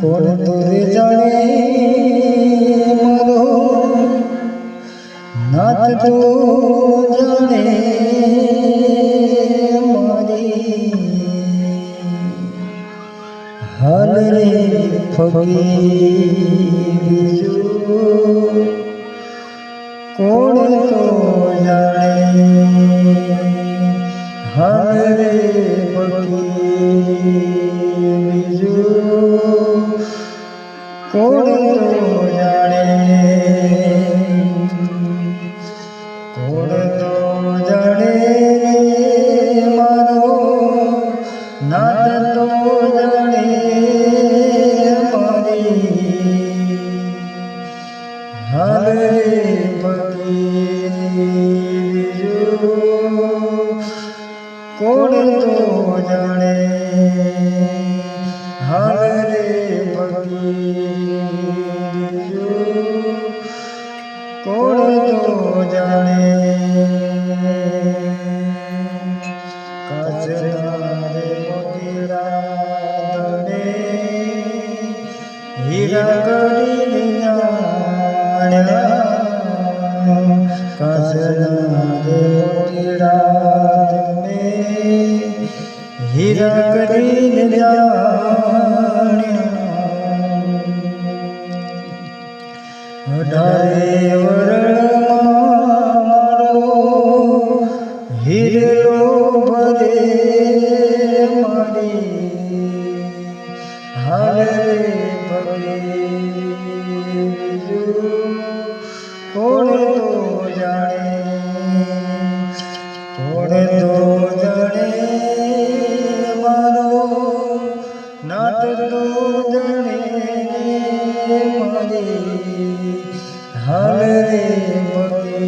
કોણ તુરે જાણે મારો નાથ તો જાણે મારી. હાલ રે બીજું કોણ તો જાણે? હાલ બીજું કોણ તો જાણે કોણ તો જાણે મારો નાદ તો જાણે મારી હાલ રે ફકીર બીજું કોણ તો જાણે કોણ તો જાણે કાચના રે મોતીડા દડે હીરા કરીને જાણ્યા કાચના રે મોતીડા દડે અઢારે વરણમાં મારો. હીરો ભરે મારી હારે ભગીજુ કોણ તો જાણે કોણ તો જાણે. પતિ